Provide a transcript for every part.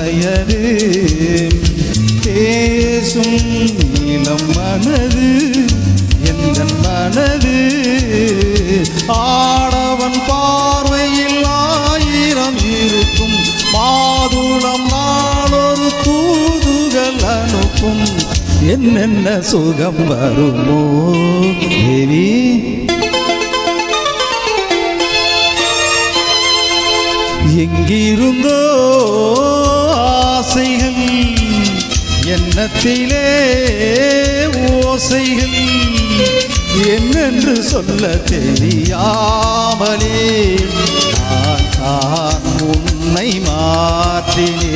வயது பேசும் இளம் மனது எந்த மனது ஆடவன் பார்வையில் ஆயிரம் இருக்கும் மாதுளம் நாளொரு தூதுகள் அனுப்பும். என்னென்ன சுகம் வருமோ மனத்திலே ஓசைகள் என்னென்று சொல்ல தெரியாமலே நான் தான் உன்னை மாற்றினேன்.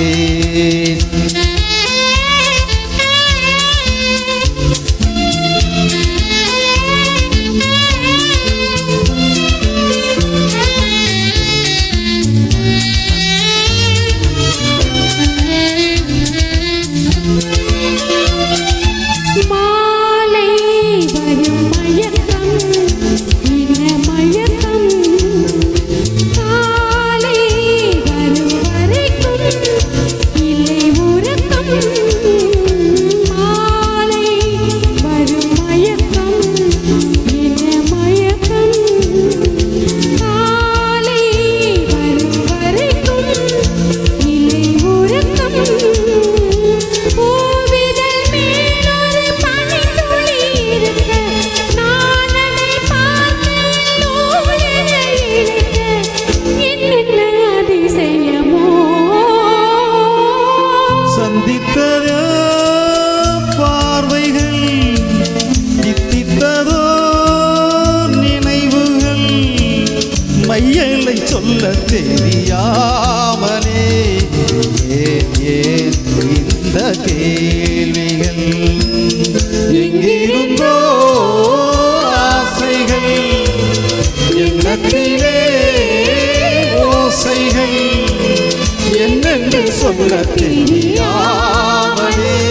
சந்தித்தத பார்வைகள் தித்தித்ததோ நினைவுகள். மையலை சொல்ல தெரியாமலே ஏன் ஏன் இந்த கேள்விகள்? எங்கிருந்தோ ஆசைகள் எண்ணத்திலே ஓசைகள் என்னென்று சொல்ல தெரியாமலே